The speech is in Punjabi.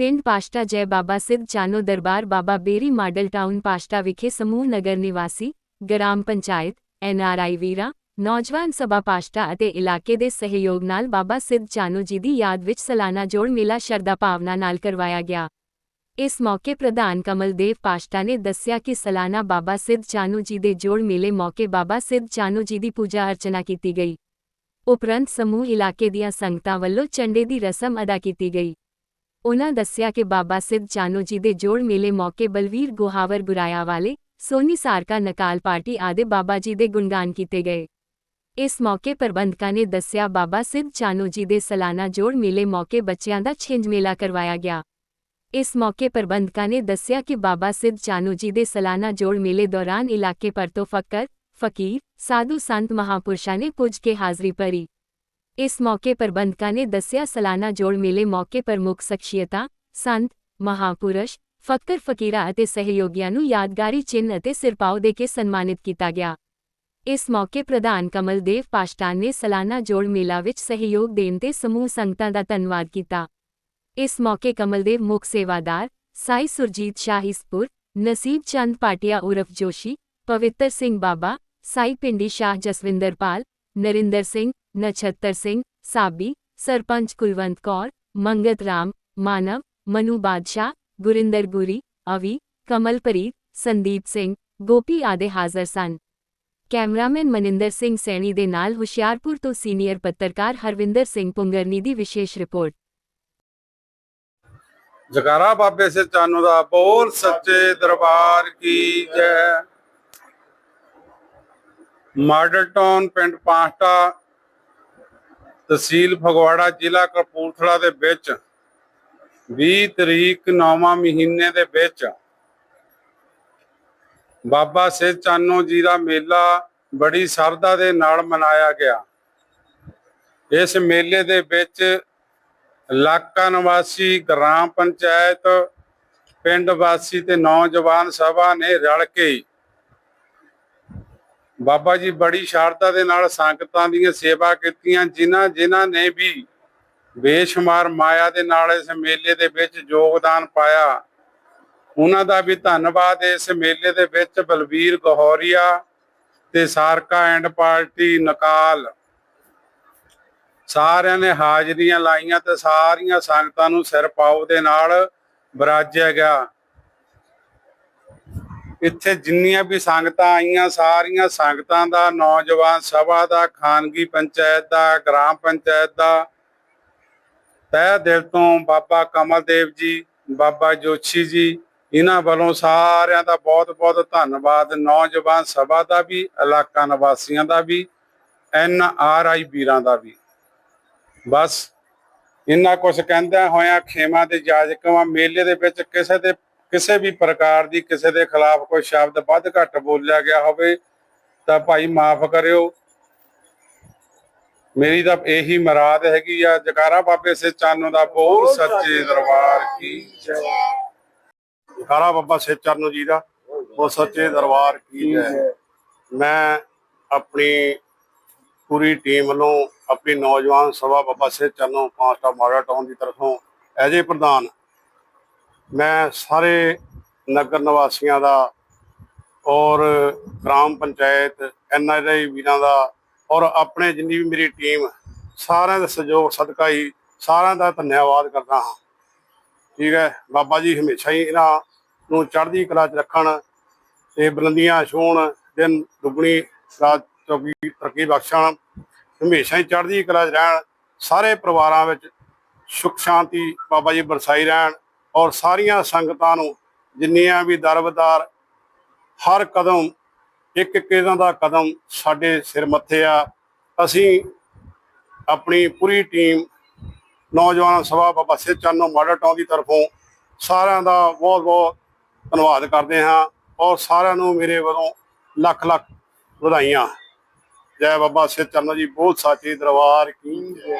ਪਿੰਡ ਪਾਸ਼ਟਾ ਜੈ ਬਾਬਾ ਸਿੱਧ ਚਾਨੋ ਦਰਬਾਰ ਬਾਬਾ ਬੇਰੀ ਮਾਡਲ ਟਾਊਨ ਪਾਸ਼ਟਾ ਵਿਖੇ ਸਮੂਹ ਨਗਰ ਨਿਵਾਸੀ, ਗ੍ਰਾਮ ਪੰਚਾਇਤ ਐਨਆਰਆਈ ਵੀਰਾ, ਨੌਜਵਾਨ ਸਭਾ ਪਾਸ਼ਟਾ ਅਤੇ ਇਲਾਕੇ ਦੇ ਸਹਿਯੋਗ ਨਾਲ ਬਾਬਾ ਸਿੱਧ ਚਾਨੋ ਜੀ ਦੀ ਯਾਦ ਵਿੱਚ ਸਾਲਾਨਾ ਜੋੜ ਮੇਲਾ ਸ਼ਰਧਾ ਭਾਵਨਾ ਨਾਲ ਕਰਵਾਇਆ ਗਿਆ। ਇਸ ਮੌਕੇ ਪ੍ਰਧਾਨ ਕਮਲਦੇਵ ਪਾਸ਼ਟਾ ਨੇ ਦੱਸਿਆ ਕਿ ਸਾਲਾਨਾ ਬਾਬਾ ਸਿੱਧ ਚਾਨੋ ਜੀ ਦੇ ਜੋੜ ਮੇਲੇ ਮੌਕੇ ਬਾਬਾ ਸਿੱਧ ਚਾਨੋ ਜੀ ਦੀ ਪੂਜਾ ਅਰਚਨਾ ਕੀਤੀ ਗਈ। ਉਪਰੰਤ ਸਮੂਹ ਇਲਾਕੇ ਦੀਆਂ ਸੰਗਤਾਂ ਵੱਲੋਂ ਚੰਡੇ ਦੀ ਰਸਮ ਅਦਾ ਕੀਤੀ ਗਈ। ਉਨ੍ਹਾਂ ਦੱਸਿਆ ਕਿ ਬਾਬਾ ਸਿੱਧ ਚਾਨੋ ਜੀ ਦੇ ਜੋੜ ਮੇਲੇ ਮੌਕੇ ਬਲਵੀਰ ਗੋਹਾਵਰ ਬੁਰਾਇਆ ਵਾਲੇ, ਸੋਨੀ ਸਾਰਕਾ, ਨਕਾਲ ਪਾਰਟੀ ਆਦਿ ਬਾਬਾ ਜੀ ਦੇ ਗੁਣਗਾਨ ਕੀਤੇ ਗਏ। ਇਸ ਮੌਕੇ ਪ੍ਰਬੰਧਕਾਂ ਨੇ ਦੱਸਿਆ, ਬਾਬਾ ਸਿੱਧ ਚਾਨੋ ਜੀ ਦੇ ਸਾਲਾਨਾ ਜੋੜ ਮੇਲੇ ਮੌਕੇ ਬੱਚਿਆਂ ਦਾ ਛਿੰਝ ਮੇਲਾ ਕਰਵਾਇਆ ਗਿਆ। ਇਸ ਮੌਕੇ ਪ੍ਰਬੰਧਕਾਂ ਨੇ ਦੱਸਿਆ ਕਿ ਬਾਬਾ ਸਿੱਧ ਚਾਨੋ ਜੀ ਦੇ ਸਾਲਾਨਾ ਜੋੜ ਮੇਲੇ ਦੌਰਾਨ ਇਲਾਕੇ ਪਰ ਤੋਂ ਫਕਰ, ਫਕੀਰ, ਸਾਧੂ ਸੰਤ ਮਹਾਪੁਰਸ਼ਾਂ ਨੇ ਪੁੱਜ ਕੇ ਹਾਜ਼ਰੀ ਭਰੀ। ਇਸ ਮੌਕੇ ਪ੍ਰਬੰਧਕਾਂ ਨੇ ਦੱਸਿਆ, ਸਾਲਾਨਾ ਜੋੜ ਮੇਲੇ ਮੌਕੇ ਪ੍ਰਮੁੱਖ ਸ਼ਖਸੀਅਤਾਂ, ਸੰਤ, ਮਹਾਪੁਰਸ਼, ਫਕਰ ਫਕੀਰਾ ਅਤੇ ਸਹਿਯੋਗੀਆਂ ਨੂੰ ਯਾਦਗਾਰੀ ਚਿੰਨ੍ਹ ਅਤੇ ਸਿਰਪਾਓ ਦੇ ਕੇ ਸਨਮਾਨਿਤ ਕੀਤਾ ਗਿਆ। ਇਸ ਮੌਕੇ ਪ੍ਰਧਾਨ ਕਮਲਦੇਵ ਪਾਸ਼ਟਾਨ ਨੇ ਸਾਲਾਨਾ ਜੋੜ ਮੇਲਾ ਵਿੱਚ ਸਹਿਯੋਗ ਦੇਣ ਤੇ ਸਮੂਹ ਸੰਗਤਾਂ ਦਾ ਧੰਨਵਾਦ ਕੀਤਾ। ਇਸ ਮੌਕੇ ਕਮਲਦੇਵ ਮੁੱਖ ਸੇਵਾਦਾਰ, ਸਾਈ ਸੁਰਜੀਤ ਸ਼ਾਹਿਸਪੁਰ ਨਸੀਬ ਚੰਦ ਪਾਟਿਆ ਉਰਫ ਜੋਸ਼ੀ, ਪਵਿੱਤਰ ਸਿੰਘ ਬਾਬਾ, ਸਾਈ ਪਿੰਡੀ ਸ਼ਾਹ ਜਸਵਿੰਦਰਪਾਲ ਨਰਿੰਦਰ ਸਿੰਘ ਨਛੱਤਰ ਸਿੰਘ, ਸਾਬੀ, ਸਰਪੰਚ ਕੁਲਵੰਤ ਕੌਰ, ਮੰਗਤ ਰਾਮ, ਮਾਨਵ, ਮਨੂ ਬਾਦਸ਼ਾਹ, ਗੁਰਿੰਦਰ ਗੁਰੀ ਅਵੀ ਕਮਲਪ੍ਰੀਤ ਸੰਦੀਪ ਸਿੰਘ, ਗੋਪੀ ਆਦਿ ਹਾਜ਼ਰ ਸਨ। ਕੈਮਰਾਮੈਨ ਮਨਿੰਦਰ ਸਿੰਘ ਸੈਣੀ ਦੇ ਨਾਲ ਹੁਸ਼ਿਆਰਪੁਰ ਤੋਂ ਸੀਨੀਅਰ ਪੱਤਰਕਾਰ ਹਰਵਿੰਦਰ ਸਿੰਘ ਪੁੰਗਰਨੀ ਦੀ ਵਿਸ਼ੇਸ਼ ਰਿਪੋਰਟ। ਜਗਾਰਾ ਬਾਬੇ ਸੇ ਚਾਨੋ ਦਾ ਬੋਲ ਸੱਚੇ ਦਰਬਾਰ ਕੀ ਜੈ। ਮਾਡਲ ਟਾਊਨ ਪਿੰਡ ਪਾਸਟਾ ਤਹਿਸੀਲ ਫਗਵਾੜਾ ਜ਼ਿਲ੍ਹਾ ਕਪੂਰਥਲਾ ਦੇ ਵਿੱਚ 20 ਤਰੀਕ 9ਵਾਂ ਮਹੀਨੇ ਦੇ ਵਿੱਚ ਬਾਬਾ ਸੇ ਚਾਨੋ ਜੀ ਦਾ ਮੇਲਾ ਬੜੀ ਸ਼ਰਧਾ ਦੇ ਨਾਲ ਮਨਾਇਆ ਗਿਆ। ਇਸ ਮੇਲੇ ਦੇ ਵਿੱਚ ਇਲਾਕਾ ਨਿਵਾਸੀ, ਗ੍ਰਾਮ ਪੰਚਾਇਤ, ਪਿੰਡ ਵਾਸੀ ਤੇ ਨੌਜਵਾਨ ਸਭਾ ਨੇ ਰਲ ਕੇ ਬਾਬਾ ਜੀ ਬੜੀ ਸ਼ਰਧਾ ਦੇ ਨਾਲ ਸੰਗਤਾਂ ਦੀਆਂ ਸੇਵਾ ਕੀਤੀਆਂ, ਜਿਨ੍ਹਾਂ ਜਿਨ੍ਹਾਂ ਨੇ ਵੀ ਬੇਸ਼ੁਮਾਰ ਮਾਇਆ ਦੇ ਨਾਲ ਇਸ ਮੇਲੇ ਦੇ ਵਿੱਚ ਯੋਗਦਾਨ ਪਾਇਆ। ਉਹਨਾਂ ਦਾ ਵੀ ਧੰਨਵਾਦ, ਇਸ ਮੇਲੇ ਦੇ ਵਿੱਚ ਬਲਵੀਰ ਗਹੌਰੀਆ ਤੇ ਸਾਰਕਾ ਐਂਡ ਪਾਰਟੀ ਨਕਾਲ। ਸਾਰਿਆਂ ਨੇ ਹਾਜ਼ਰੀਆਂ ਲਾਈਆਂ ਤੇ ਸਾਰੀਆਂ ਸੰਗਤਾਂ ਨੂੰ ਸਿਰ ਪਾਉ ਦੇ ਨਾਲ ਬਰਾਜਿਆ ਗਿਆ। ਇੱਥੇ ਜਿੰਨੀਆਂ ਵੀ ਸੰਗਤਾਂ ਆਈਆਂ, ਸਾਰੀਆਂ ਸੰਗਤਾਂ ਦਾ ਨੌਜਵਾਨ ਸਭਾ ਦਾ, ਖਾਨਗੀ ਪੰਚਾਇਤ ਦਾ, ਗ੍ਰਾਮ ਪੰਚਾਇਤ ਦਾ। ਤਹਿ ਦਿਲ ਤੋਂ ਬਾਬਾ ਕਮਲਦੇਵ ਜੀ, ਬਾਬਾ ਜੋਸ਼ੀ ਜੀ, ਇਹਨਾਂ ਵੱਲੋਂ ਸਾਰਿਆਂ ਦਾ ਬਹੁਤ-ਬਹੁਤ ਧੰਨਵਾਦ। ਨੌਜਵਾਨ ਸਭਾ ਦਾ ਵੀ, ਇਲਾਕਾ ਨਿਵਾਸੀਆਂ ਦਾ ਵੀ, ਐਨ ਆਰ ਆਈ ਵੀਰਾਂ ਦਾ ਵੀ। ਬਸ, ਇੰਨਾ ਕੁਝ ਕਹਿੰਦਿਆਂ ਹੋਇਆਂ ਖੇਮਾ ਦੇ ਜਾਜਕਾਂ ਮੇਲੇ ਦੇ ਵਿੱਚ ਕਿਸੇ ਦੇ ਕਿਸੇ ਵੀ ਪ੍ਰਕਾਰ ਦੀ ਕਿਸੇ ਦੇ ਖਿਲਾਫ ਕੋਈ ਸ਼ਬਦ ਵੱਧ ਘੱਟ ਬੋਲਿਆ ਗਿਆ ਹੋਵੇ ਤਾਂ ਭਾਈ ਮਾਫ ਕਰਿਓ। ਮੇਰੀ ਤਾਂ ਇਹੀ ਮਰਾਦ ਹੈਗੀ ਆ ਜਕਾਰਾ ਬਾਬੇ ਸੇ ਚਾਨੋ ਦਾ ਬੋਲ ਸੱਚੇ ਦਰਬਾਰ ਕੀ ਜੈ। ਜਕਾਰਾ ਬਾਬਾ ਸੇ ਚਾਨੋ ਜੀ ਦਾ ਉਹ ਸੱਚੇ ਦਰਬਾਰ ਕੀ ਜੈ। ਮੈਂ ਆਪਣੀ ਪੂਰੀ ਟੀਮ ਵੱਲੋਂ ਆਪਣੀ ਨੌਜਵਾਨ ਸਭਾ ਬਾਬਾ ਸੇ ਚਰਨੋਂ ਪਾਸਟਾ ਮਾੜਾ ਟਾਊਨ ਦੀ ਤਰਫੋਂ ਐਜ ਪ੍ਰਧਾਨ ਮੈਂ ਸਾਰੇ ਨਗਰ ਨਿਵਾਸੀਆਂ ਦਾ ਔਰ ਗ੍ਰਾਮ ਪੰਚਾਇਤ ਐਨਆਰਆਈ ਵੀਰਾਂ ਦਾ ਔਰ ਆਪਣੇ ਜਿੰਨੀ ਵੀ ਮੇਰੀ ਟੀਮ, ਸਾਰਿਆਂ ਦਾ ਸਹਿਯੋਗ, ਸਦਕਾ ਹੀ ਸਾਰਿਆਂ ਦਾ ਧੰਨਵਾਦ ਕਰਦਾ ਹਾਂ। ਠੀਕ ਹੈ, ਬਾਬਾ ਜੀ ਹਮੇਸ਼ਾ ਹੀ ਇਹਨਾਂ ਨੂੰ ਚੜ੍ਹਦੀ ਕਲਾ 'ਚ ਰੱਖਣ ਤੇ ਬੁਲੰਦੀਆਂ ਛੂਣ ਦਿਨ ਦੁੱਗਣੀ ਰਾਤ ਚੌਗੀ ਤਰੱਕੀ ਬਖਸ਼ਣ, ਹਮੇਸ਼ਾ ਹੀ ਚੜ੍ਹਦੀ ਕਲਾ 'ਚ ਰਹਿਣ, ਸਾਰੇ ਪਰਿਵਾਰਾਂ ਵਿੱਚ ਸੁਖ ਸ਼ਾਂਤੀ ਬਾਬਾ ਜੀ ਬਰਸਾਈ ਰਹਿਣ ਔਰ ਸਾਰੀਆਂ ਸੰਗਤਾਂ ਨੂੰ ਜਿੰਨੀਆਂ ਵੀ ਦਰਬਦਾਰ ਹਰ ਕਦਮ, ਇੱਕ ਇੱਕ ਇਹਨਾਂ ਦਾ ਕਦਮ ਸਾਡੇ ਸਿਰ ਮੱਥੇ ਆ। ਅਸੀਂ ਆਪਣੀ ਪੂਰੀ ਟੀਮ, ਨੌਜਵਾਨ ਸਭਾ ਬਾਬਾ ਸਿੱਧ ਚੰਨੋ ਮਾਡਲ ਟਾਊਨ ਦੀ ਤਰਫੋਂ ਸਾਰਿਆਂ ਦਾ ਬਹੁਤ ਬਹੁਤ ਧੰਨਵਾਦ ਕਰਦੇ ਹਾਂ ਔਰ ਸਾਰਿਆਂ ਨੂੰ ਮੇਰੇ ਵੱਲੋਂ ਲੱਖ ਲੱਖ ਵਧਾਈਆਂ। ਜੈ ਬਾਬਾ ਸਿੱਧ ਚੰਨੋ ਜੀ ਬਹੁਤ ਸਾਚੇ ਦਰਬਾਰ ਕੀ ਜੈ।